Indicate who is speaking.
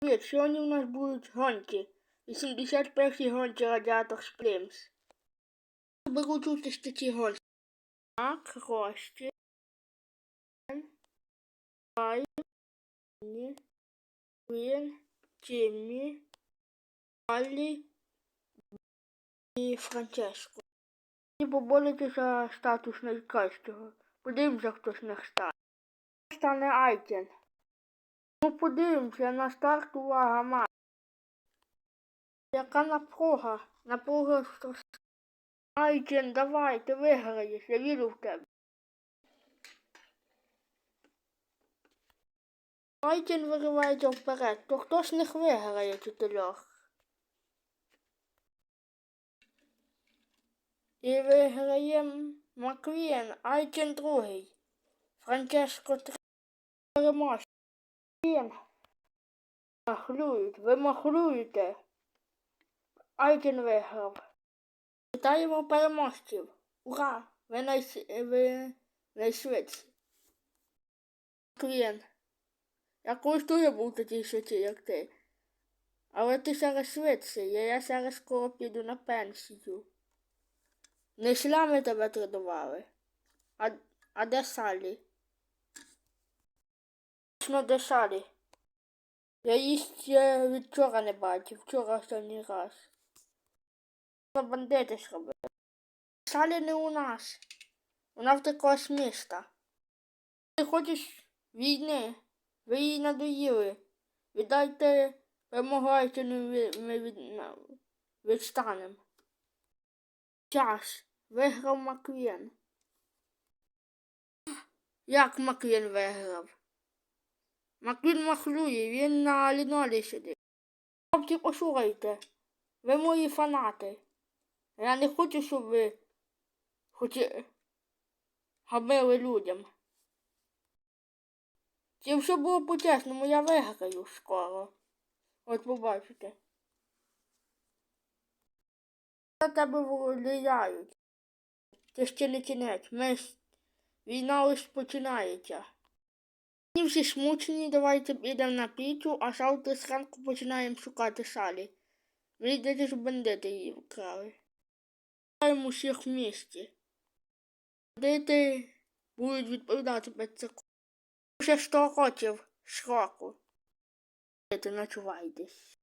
Speaker 1: Привіт, сьогодні у нас будуть гонки. 81-й гонки Радіатор Сплімс. Беруть участь в цій гонці. Так, Рості. Ай. Ні. Він. Тіммі. Алі. І Франческо. І поборити за статус найкращого. Подивимося, хто з них стане. Стане Айкен. Ну подивимося на старт увага мать. Яка напруга? Напруга страшна. Айкен, давай, ти виграєш, я вірю в тебе. Айкен виривається вперед, то хто з них виграє чотирьох? І виграє Маквін, Айкен другий. Франческо третій. Переможе. Він. Махлюють, ви махлюєте. Айкен виграв. Вітаємо переможців. Ура! Ви, найс... ви найшвидші. Клієнт. Я колись теж був такий швидкий, як ти. Але ти зараз швидший, а я зараз скоро піду на пенсію. Не шлями тебе тренували. А, а де Салі? Точно де Я ще від вчора не бачив, вчора останній раз. Бандити зробили? Салі не у нас. Вона втекла з міста. Ти хочеш війни? Ви її надоїли. Віддайте перемагайте, ми від... відстанемо. Час. Виграв Маквін. Як Маквін виграв? Маквін махлює, він на лінолі сидить. Хлопці, послухайте, ви мої фанати. Я не хочу, щоб ви хоч габили людям. Чи все було по-чесному, я виграю скоро. От побачите. На тебе влияють. Це ще не кінець. Ми... Війна лише починається. Ми всі смучені, давайте підемо на піцу, а завтра зранку починаємо шукати салі. Мені здається, ж бандити її вкрали. Шукаємо усіх в місті. Бандити будуть відповідати під законом. Вже 100 років сроку. Ти ночувайтесь.